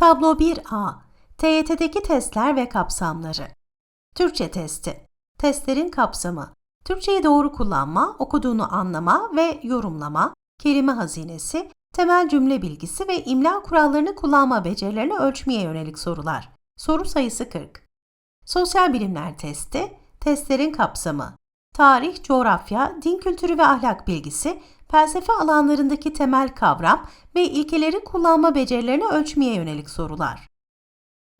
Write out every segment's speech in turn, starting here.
Tablo 1A TYT'deki testler ve kapsamları. Türkçe testi. Testlerin kapsamı. Türkçeyi doğru kullanma, okuduğunu anlama ve yorumlama, kelime hazinesi, temel cümle bilgisi ve imla kurallarını kullanma becerilerini ölçmeye yönelik sorular. Soru sayısı 40. Sosyal bilimler testi, testlerin kapsamı, tarih, coğrafya, din kültürü ve ahlak bilgisi, felsefe alanlarındaki temel kavram ve ilkeleri kullanma becerilerini ölçmeye yönelik sorular.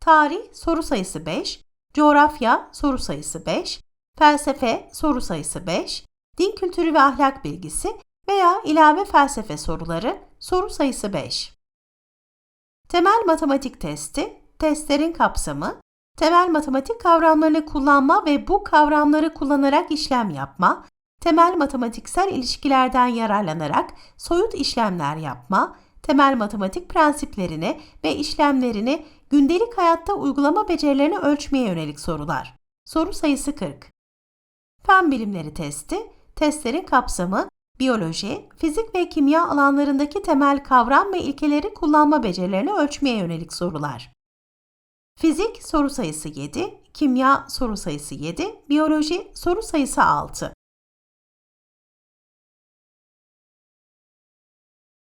Tarih soru sayısı 5, coğrafya soru sayısı 5, felsefe soru sayısı 5, din kültürü ve ahlak bilgisi veya ilave felsefe soruları soru sayısı 5. Temel matematik testi, testlerin kapsamı, temel matematik kavramlarını kullanma ve bu kavramları kullanarak işlem yapma, temel matematiksel ilişkilerden yararlanarak soyut işlemler yapma, temel matematik prensiplerini ve işlemlerini gündelik hayatta uygulama becerilerini ölçmeye yönelik sorular. Soru sayısı 40. Fen bilimleri testi, testlerin kapsamı, biyoloji, fizik ve kimya alanlarındaki temel kavram ve ilkeleri kullanma becerilerini ölçmeye yönelik sorular. Fizik soru sayısı 7, kimya soru sayısı 7, biyoloji soru sayısı 6.